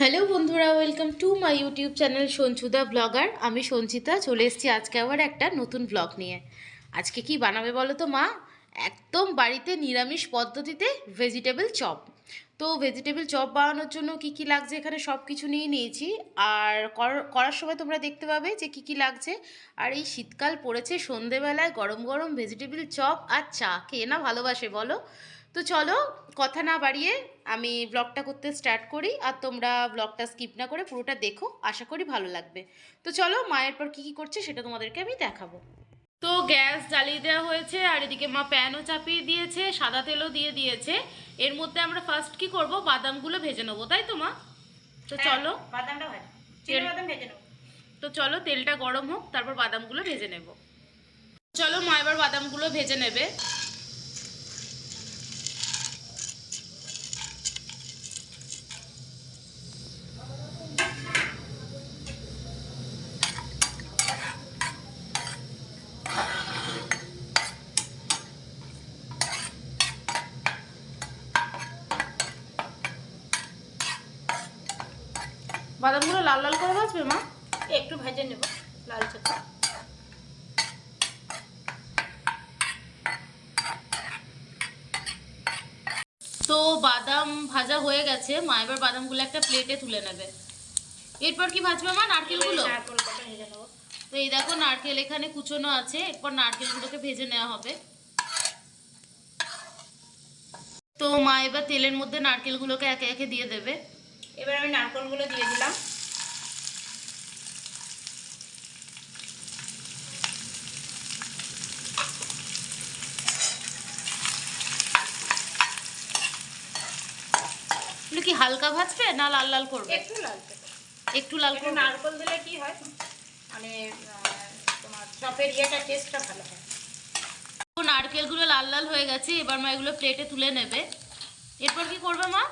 Hello বন্ধুরা welcome to my YouTube channel Sanchuda blogger আমি সঞ্চিতা, চলে এসেছি আজকে আবার একটা নতুন ব্লগ নিয়ে। আজকে কি বানাবে বলো তো মা? একদম বাড়িতে নিরামিষ পদ্ধতিতে ভেজিটেবল চপ তো ভেজিটেবল চপ বানানোর জন্য কি কি লাগছে এখানে সব কিছু নিয়ে নিয়েছি। আর কর- করার সময় তোমরা দেখতে পাবে যে কি কি লাগছে। আর এই শীতকাল পড়েছে, সন্ধেবেলায় গরম গরম ভেজিটেবল চপ আর চা। কে না ভালোবাসে বলো? তো চলো কথা না বাড়িয়ে আমি ব্লগটা করতে স্টার্ট করি আর তোমরা ব্লগটা স্কিপ না করে পুরোটা দেখো আশা করি ভালো লাগবে। তো চলো মায়ের পর কি কি করছে সেটা তোমাদেরকে আমি দেখাবো। তো গ্যাস জ্বালিয়ে দেওয়া হয়েছে আর এদিকে মা প্যানও চাপিয়ে দিয়েছে সাদা তেলও দিয়ে দিয়েছে। এর মধ্যে আমরা ফার্স্ট কি করব? বাদামগুলো ভেজে নেব তাই তো মা? তো চলো। বাদামটা বাদাম ভেজে নেব। তো চলো তেলটা গরম হোক তারপর বাদামগুলো ভেজে নেব। চলো মা এবার বাদামগুলো ভেজে নেবে। বাদামগুলো লাল লাল করে ভাজবে মা? একটু ভেজে নেব লাল চোখা তো বাদাম ভাজা হয়ে গেছে মা এবার বাদামগুলো একটা প্লেটে তুলে নেবে। এরপর কি ভাজবে মা নারকেলগুলো? তো এই দেখো নারকেল এখানে কুচোনো আছে এরপর নারকেলগুলোকে ভেজে নেওয়া হবে। তো মা এবার তেলের মধ্যে নারকেলগুলোকে একে একে দিয়ে দেবে। এবার আমি নারকেলগুলো দিয়ে দিলাম। এগুলো কি হালকা ভাজবে না লাল লাল করবে? একটু লাল একটু লাল করবে? নারকেল দিলে কি হয়? মানে তোমার চপের ইয়েটা টেস্টটা ভালো হয়। তো নারকেলগুলো লাল লাল হয়ে গেছে এবার মা এগুলো প্লেটে তুলে নেবে। এরপর কি করবে মা?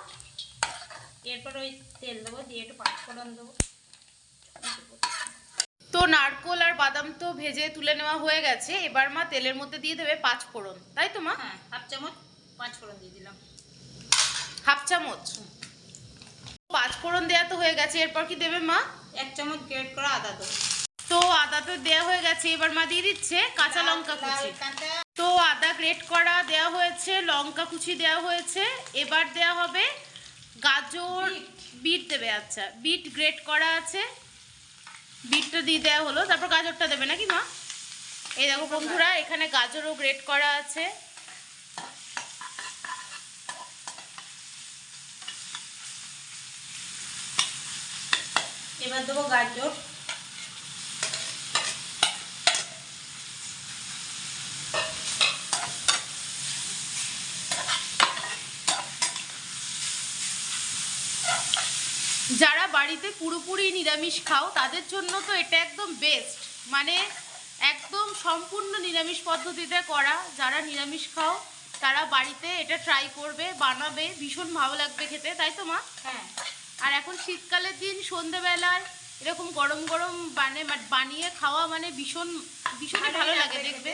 এরপর ওই তেল দেবো দিয়ে একটু পাঁচফোড়ন দেবো। তো নারকোল আর বাদাম তো ভেজে তুলে নেওয়া হয়ে গেছে এবার মা তেলের মধ্যে দিয়ে দেবে পাঁচ ফোড়ন তাই তো মা? হ্যাঁ হাফ চামচ পাঁচ ফোড়ন দিয়ে দিলাম। হাফ চামচ? পাঁচ ফোড়ন দেওয়া তো হয়ে গেছে এরপর কি দেবে মা? এক চামচ গ্রেট করা আদা দেবো তো আদা তো দেওয়া হয়ে গেছে এবার মা দিয়ে দিচ্ছে কাঁচা লঙ্কা কুচি। তো আদা গ্রেট করা দেওয়া হয়েছে লঙ্কা কুচি দেওয়া হয়েছে এবার দেওয়া হবে গাজর, বিট দেবে আচ্ছা। বিট গ্রেট করা আছে। বিটটা দিয়ে দেওয়া হলো। তারপর গাজরটা দেবে নাকি মা? এই দেখো বন্ধুরা, এখানে গাজরও গ্রেট করা আছে। এবার দেবো গাজর যারা বাড়িতে পুরোপুরি নিরামিষ খাও তাদের জন্য তো এটা একদম বেস্ট মানে একদম সম্পূর্ণ নিরামিষ পদ্ধতিতে করা যারা নিরামিষ খাও তারা বাড়িতে এটা ট্রাই করবে বানাবে ভীষণ ভালো লাগবে খেতে তাই তো মা? হ্যাঁ। আর এখন শীতকালের দিন সন্ধেবেলায় এরকম গরম গরম বানে বানিয়ে খাওয়া মানে ভীষণ ভীষণই ভালো লাগে দেখবে।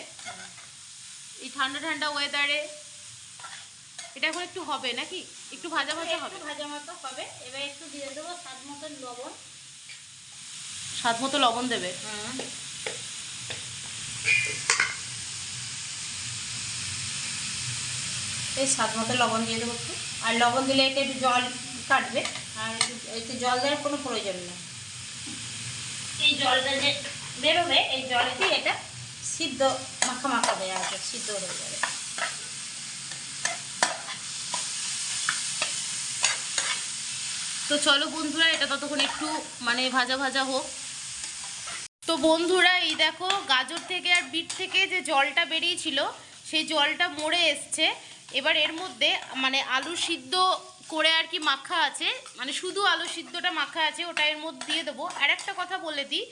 এই ঠান্ডা ঠান্ডা ওয়েদারে এটা এখন একটু হবে নাকি? একটু ভাজা ভাজা হবে। ভাজা মতো হবে। এবার একটু দিয়ে দেবো স্বাদ মতন লবণ। স্বাদ মতো লবণ দেবে? এই স্বাদ মতো লবণ দিয়ে দেবো একটু। আর লবণ দিলে এটা একটু জল কাটবে। আর একটু একটু জল দেওয়ার কোনো প্রয়োজন নেই। এই জলটা যে বেরোবে এই জলেতেই এটা সিদ্ধ মাখা মাখা হয়ে আসবে সিদ্ধ হয়ে যাবে। তো চলো বন্ধুরা, এটা ততক্ষণ একটু মানে ভাজা ভাজা হোক। তো বন্ধুরা, এই দেখো, গাজর থেকে আর বিট থেকে যে জলটা বেরিয়েছিল, সেই জলটা মরে এসছে। এবার এর মধ্যে মানে আলু সিদ্ধ করে আর কি মাখা আছে। মানে শুধু আলু সিদ্ধটা মাখা আছে, ওটা এর মধ্যে দিয়ে দেবো। আর একটা কথা বলে দিই,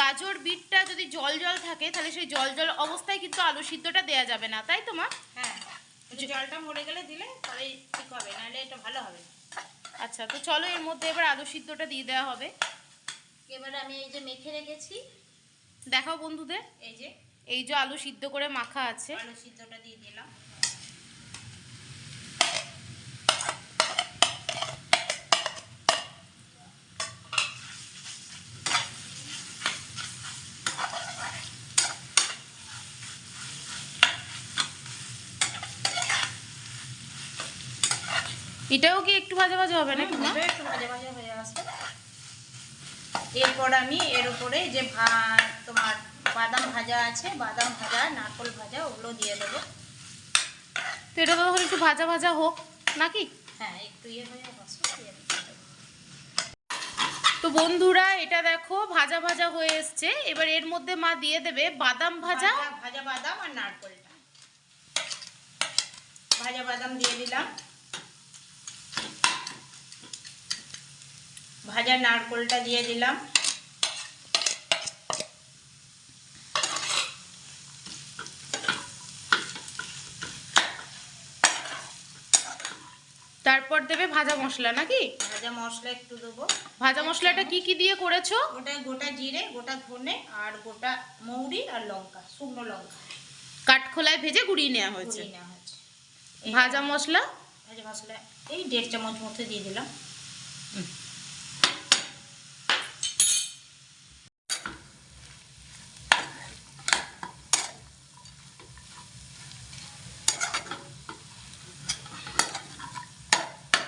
গাজর বিটটা যদি জল জল থাকে, তাহলে সেই জল জল অবস্থায় কিন্তু আলু সিদ্ধটা দেওয়া যাবে না, তাই তো মা? হ্যাঁ জলটা মরে গেলে দিলে তাহলে ঠিক হবে, নাহলে এটা ভালো হবে আচ্ছা তো চলো এর মধ্যে এবার আলু সিদ্ধটা দিয়ে দেওয়া হবে। এবার আমি এই যে মেখে রেখেছি। দেখাও বন্ধুদের। এই যে। এই যে আলু সিদ্ধ করে মাখা আছে। আলু সিদ্ধটা দিয়ে দিলাম। এটাও কি একটু ভাজা ভাজা হবে নাকি মা একটু ভাজা ভাজা হয়ে আসবে। এরপর আমি এর উপরে যে ভা- তোমার বাদাম ভাজা আছে বাদাম ভাজা নারকল ভাজা ওগুলো দিয়ে দেবো। তো এটা তো তখন একটু ভাজা ভাজা হোক নাকি? হ্যাঁ একটু ইয়ে হয়ে আসবে তো বন্ধুরা এটা দেখো ভাজা ভাজা হয়ে এসছে। এবার এর মধ্যে মা দিয়ে দেবে বাদাম ভাজা। ভাজা ভাজা বাদাম আর নারকলটা। ভাজা বাদাম দিয়ে দিলাম। ভাজা নারকলটা দিয়ে দিলাম। তারপর দেবে ভাজা মশলা নাকি? ভাজা মশলা একটু দেবো। ভাজা মশলাটা কি কি দিয়ে করেছ? ওটা গোটা জিরে গোটা ধনে আর গোটা মৌরি আর লঙ্কা শুকনো লঙ্কা। কাঠখোলায় ভেজে গুঁড়িয়ে নেওয়া হয়েছে। নেওয়া হয়েছে। ভাজা মশলা? ভাজা মশলা এই দেড় চামচ মতো দিয়ে দিলাম।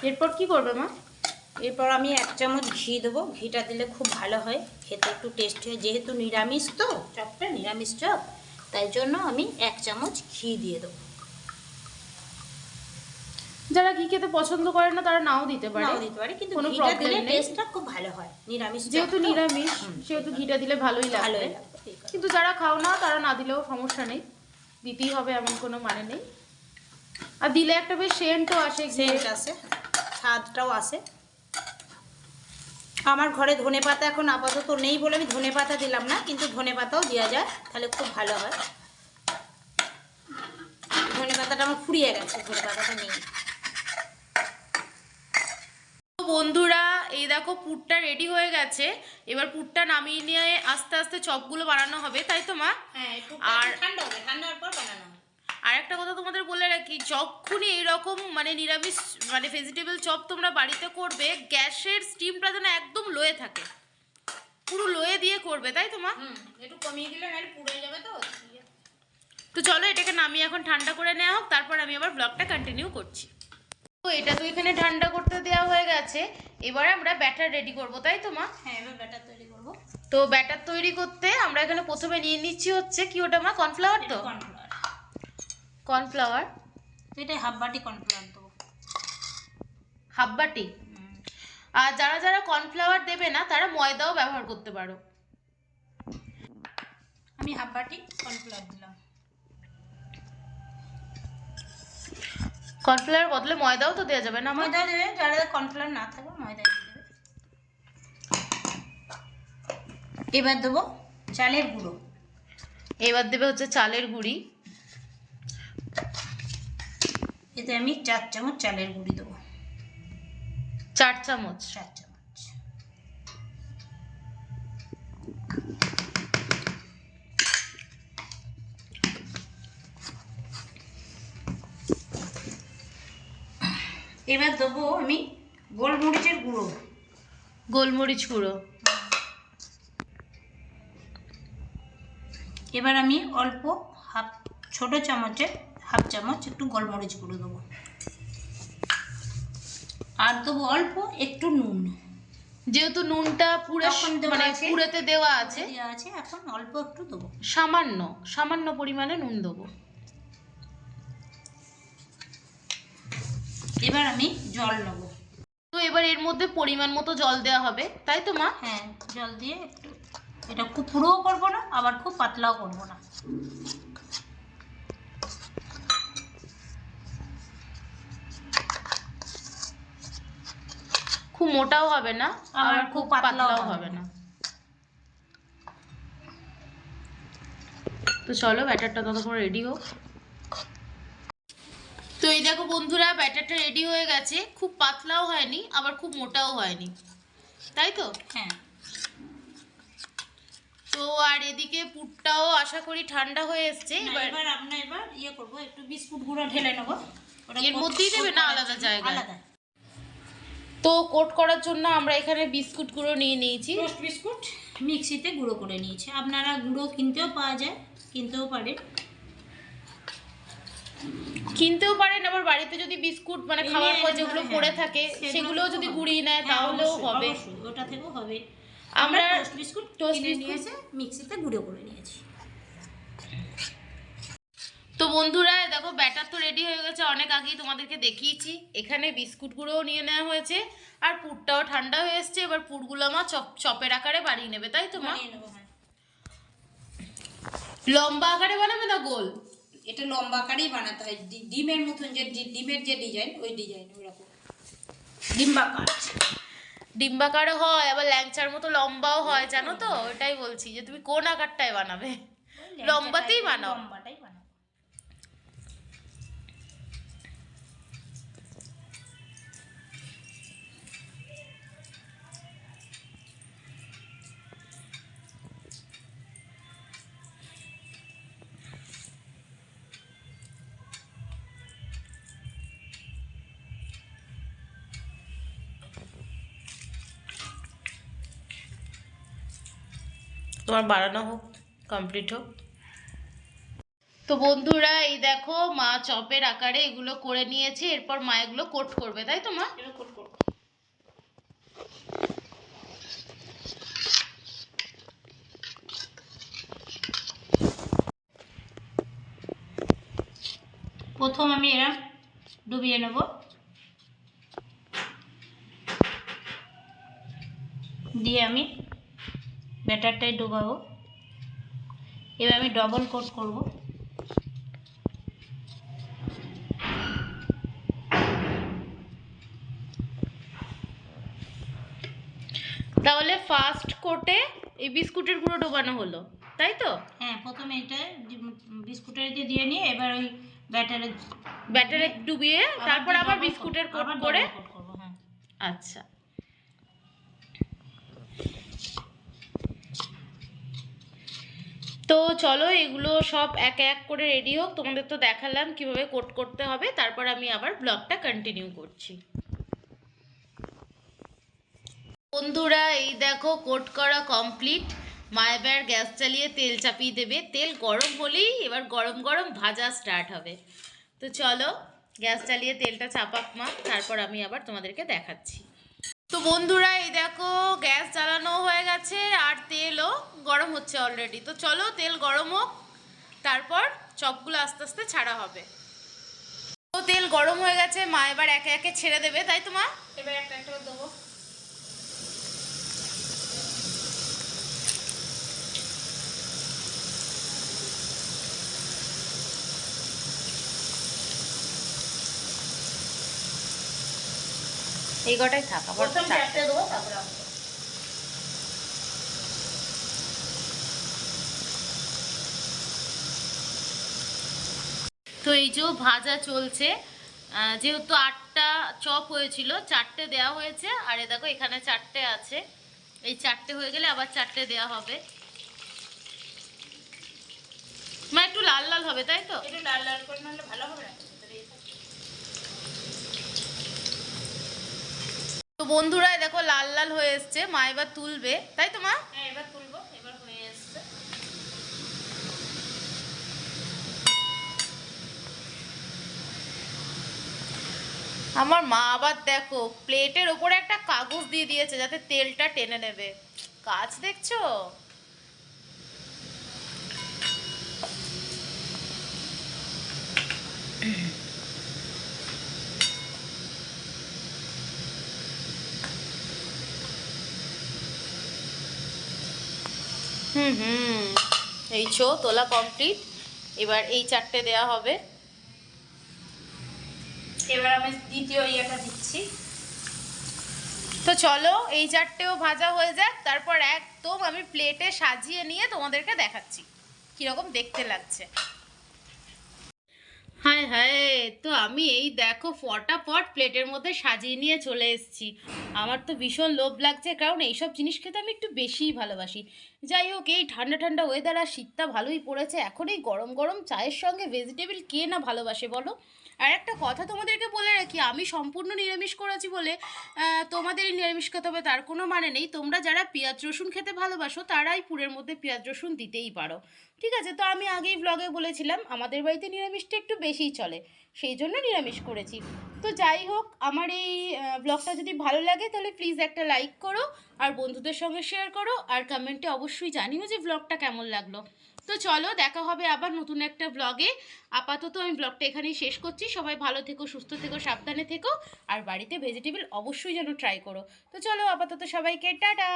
এরপর কি করবে মা? এরপর আমি এক চামচ ঘি দেবো। ঘিটা দিলে খুব ভালো হয়। খেতে একটু টেস্ট হয়। যেহেতু নিরামিষ তো চপটা নিরামিষ চপ তাই জন্য আমি এক চামচ ঘি দিয়ে দেবো। যারা ঘি খেতে পছন্দ করে না তারা নাও দিতে পারে। দিতে পারি কিন্তু কোনো ঘিটা নেই। টেস্টটা খুব ভালো হয়। নিরামিষ যেহেতু নিরামিষ সেহেতু ঘিটা দিলে ভালোই লাগবে। কিন্তু যারা খাও না তারা না দিলেও সমস্যা নেই। দিতেই হবে এমন কোনো মানে নেই। আর দিলে একটা বেশ সেন্টও আসে সেন্ট আসে স্বাদটাও আসে আমার ঘরে ধনে পাতা এখন আপাতত নেই বলে আমি ধনে পাতা দিলাম না কিন্তু ধনে পাতাও দেওয়া যায় তাহলে খুব ভালো হয়। ধনে পাতাটা আমার ফুরিয়ে গেছে ধনে পাতাটা নেই। তো বন্ধুরা এই দেখো পুরটা রেডি হয়ে গেছে। এবার পুরটা নামিয়ে নিয়ে আস্তে আস্তে চপগুলো বানানো হবে তাই তো মা? হ্যাঁ আর- ঠান্ডা হবে ঠান্ডা হওয়ার পর বানানো আর একটা কথা তোমাদের বলে রাখি যখনই এইরকম মানে নিরামিষ মানে ভেজিটেবল চপ তোমরা বাড়িতে করবে গ্যাসের স্টিমটা যেন একদম লোয়ে থাকে। পুরো লোয়ে দিয়ে করবে তাই তো মা? একটু কমিয়ে দিলে নাহলে পুড়ে যাবে তো তো চলো এটাকে নামিয়ে এখন ঠান্ডা করে নেওয়া হোক তারপর আমি আবার ব্লগটা কন্টিনিউ করছি। তো এটা তো এখানে ঠান্ডা করতে দেওয়া হয়ে গেছে এবার আমরা ব্যাটার রেডি করব তাই তো মা? হ্যাঁ এবার ব্যাটার তৈরি করব। তো ব্যাটার তৈরি করতে আমরা এখানে প্রথমে নিয়ে নিচ্ছি হচ্ছে কি ওটা মা কর্নফ্লাওয়ার তো? Cornflour cornflour? এটা হাফ বাটি কর্নফ্লাওয়ার দেবো। হাফ বাটি আর যারা যারা কর্নফ্লাওয়ার দেবে না তারা ময়দাও ব্যবহার করতে পারো। আমি হাফ বাটি কর্নফ্লাওয়ার দিলাম। কর্নফ্লাওয়ার বদলে ময়দাও তো দেওয়া যাবে না ময়দা দেবে যারা কর্নফ্লাওয়ার না থাকবে ময়দা দিয়ে দেবে। এবার দেবো চালের গুঁড়ো। এবার দেবে হচ্ছে চালের গুঁড়ি। এতে আমি চার চামচ চালের গুঁড়ি দেবো। চার চামচ? চার চামচ। এবার দেবো আমি গোলমরিচের গুঁড়ো। গোলমরিচ গুঁড়ো। এবার আমি অল্প হাফ ছোট চামচের হাফ চামচ একটু গোলমরিচ গুঁড়ো দেবো। আর দেবো অল্প একটু নুন। যেহেতু নুনটা পুরে মানে। পুরেতে দেওয়া আছে। দেওয়া আছে এখন অল্প একটু দেবো। সামান্য সামান্য পরিমাণে নুন দেবো। এবার আমি জল নেব। তো এবার এর মধ্যে পরিমাণ মতো জল দেওয়া হবে তাই তো মা? হ্যাঁ জল দিয়ে একটু এটা খুব পুরোও করব না আবার খুব পাতলাও করব না। মোটাও হবে না আবার খুব পাতলাও হবে। না। তো চলো ব্যাটারটা ততক্ষণ রেডি হোক। তো এই দেখো বন্ধুরা ব্যাটারটা রেডি হয়ে গেছে। খুব পাতলাও হয়নি আবার খুব মোটাও হয়নি। তাই তো? হ্যাঁ। তো আর এদিকে পুরটাও আশা করি ঠান্ডা হয়ে এসছে। এবার এবার আমরা এবার ইয়ে করব একটু বিস্কুট গুঁড়ো ঢেলে নেব। এর মধ্যেই দেবে না আলাদা। জায়গায়? আলাদা তো কোট করার জন্য আমরা এখানে বিস্কুট গুঁড়ো নিয়ে নিয়েছি। টোস্ট বিস্কুট মিক্সিতে গুঁড়ো করে নিয়েছি। আপনারা গুঁড়ো কিনতেও পাওয়া যায় কিনতেও পারে কিনতেও পারেন আবার বাড়িতে যদি বিস্কুট মানে খাওয়ার পর হ্যাঁ, যেগুলো হ্যাঁ, পড়ে থাকে সেগুলো সেগুলোও যদি গুঁড়িয়ে নেয় হ্যাঁ, তাহলেও হবে। ওটা থেকেও হবে। আমরা টোস্ট বিস্কুট toast কিনে biscuit- নিয়ে এসে মিক্সিতে গুঁড়ো করে নিয়েছি। তো বন্ধুরা দেখো ব্যাটার তো রেডি হয়ে গেছে। অনেক আগেই তোমাদেরকে দেখিয়েছি। এখানে বিস্কুট গুঁড়োও নিয়ে নেওয়া হয়েছে। আর পুরটাও ঠান্ডা হয়ে এসছে। এবার পুরগুলো মা চপ চপের আকারে বাড়িয়ে নেবে তাই তো মা? বানিয়ে হ্যাঁ। লম্বা আকারে বানাবে না গোল? এটা লম্বা আকারেই বানাতে হয়। ডিমের মতন যে ডিমের যে ডিজাইন ওই ডিজাইন ওইরকম। ডিম্বাকার। ডিম্বাকারও হয় আবার ল্যাংচার মতো লম্বাও হয় জানো তো? ওটাই বলছি যে তুমি কোন আকারটায় বানাবে? লম্বাতেই বানাও। লম্বাটাই বানাও। তোমার বানানো হোক কমপ্লিট হোক। তো বন্ধুরা এই দেখো মা চপের আকারে এগুলো করে নিয়েছে এরপর মা এগুলো কোট করবে তাই তো মা? কোট করব। প্রথম আমি এরা ডুবিয়ে নেব। দিয়ে আমি ব্যাটারটাই ডুবাবো। এবার আমি ডবল কোট করব। তাহলে ফার্স্ট কোটে এই বিস্কুটের গুঁড়ো ডোবানো হলো তাই তো? হ্যাঁ প্রথমে এটা বিস্কুটের দিয়ে দিয়ে নিয়ে এবার ওই ব্যাটারে ব্যাটারে ডুবিয়ে তারপর আবার বিস্কুটের কোট করে? হ্যাঁ। আচ্ছা। তো চলো এগুলো সব এক এক করে রেডি হোক, তোমাদের তো দেখালাম কীভাবে কোট করতে হবে, তারপর আমি আবার ব্লগটা কন্টিনিউ করছি। বন্ধুরা, এই দেখো কোট করা কমপ্লিট মা এবার গ্যাস চালিয়ে তেল চাপিয়ে দেবে। তেল গরম হলেই এবার গরম গরম ভাজা স্টার্ট হবে। তো চলো, গ্যাস চালিয়ে তেলটা চাপাক মা, তারপর আমি আবার তোমাদেরকে দেখাচ্ছি। তো বন্ধুরা, এই দেখো, গ্যাস জ্বালানো হয়ে গেছে আর তেলও গরম হচ্ছে অলরেডি তো চলো, তেল গরম হোক, তারপর চপগুলো আস্তে আস্তে ছাড়া হবে। তো তেল গরম হয়ে গেছে, মা এবার একে একে ছেড়ে দেবে, তাই তো মা? এবার একটা একটা দেবো। এই কটাই থাক আবার। তো এই যে ভাজা চলছে আহ, যেহেতু আটটা চপ হয়েছিল চারটে দেওয়া হয়েছে আর এ দেখো এখানে চারটে আছে। এই চারটে হয়ে গেলে আবার চারটে দেওয়া হবে। মা একটু লাল লাল হবে তাই তো? একটু লাল লাল করে নাহলে ভালো হবে না ভিতরে এই থাকে। তো বন্ধুরা দেখো লাল লাল হয়ে এসছে। মা এবার তুলবে। তাই তো মা? হ্যাঁ এবার তুলবো। এবার হয়ে এসছে। আমার মা আবার দেখো প্লেটের ওপরে একটা কাগজ দিয়ে দিয়েছে যাতে তেলটা টেনে নেবে। কাজ দেখছ? হুম হুম। এই ছো, তোলা কমপ্লিট এবার এই চারটে দেয়া হবে। এবার আমি দ্বিতীয় ইয়েটা দিচ্ছি। তো চলো, এই চারটেও ভাজা হয়ে যাক। তারপর একদম আমি প্লেটে সাজিয়ে নিয়ে তোমাদেরকে দেখাচ্ছি। কীরকম দেখতে লাগছে। হায় হায়, তো আমি এই দেখো ফটাফট প্লেটের মধ্যে সাজিয়ে নিয়ে চলে এসেছি। আমার তো ভীষণ লোভ লাগছে, কারণ এইসব জিনিস খেতে আমি একটু বেশিই ভালোবাসি। যাই হোক, এই ঠান্ডা ঠান্ডা ওয়েদার আর শীতটা ভালোই পড়েছে। এখন এই গরম গরম চায়ের সঙ্গে ভেজিটেবিল কে না ভালোবাসে বলো? আর একটা কথা তোমাদেরকে বলে রাখি, আমি সম্পূর্ণ নিরামিষ করেছি বলে তোমাদেরই নিরামিষ খেতে হবে তার কোনো মানে নেই। তোমরা যারা পেঁয়াজ রসুন খেতে ভালোবাসো, তারাই পুরের মধ্যে পেঁয়াজ রসুন দিতেই পারো। ঠিক আছে? তো আমি আগেই ব্লগে বলেছিলাম, আমাদের বাড়িতে নিরামিষটা একটু বেশিই চলে। সেই জন্য নিরামিষ করেছি। তো যাই হোক, আমার এই ব্লগটা যদি ভালো লাগে, তাহলে প্লিজ একটা লাইক করো, আর বন্ধুদের সঙ্গে শেয়ার করো, আর কমেন্টে অবশ্যই জানিও যে ব্লগটা কেমন লাগল। তো চলো, দেখা হবে আবার নতুন একটা ব্লগে আপাতত আমি ব্লগটা এখানেই শেষ করছি। সবাই ভালো থেকো, সুস্থ থেকো, সাবধানে থেকো। আর বাড়িতে ভেজিটেবল অবশ্যই যেন ট্রাই করো। তো চলো, আপাতত সবাইকে টাটা!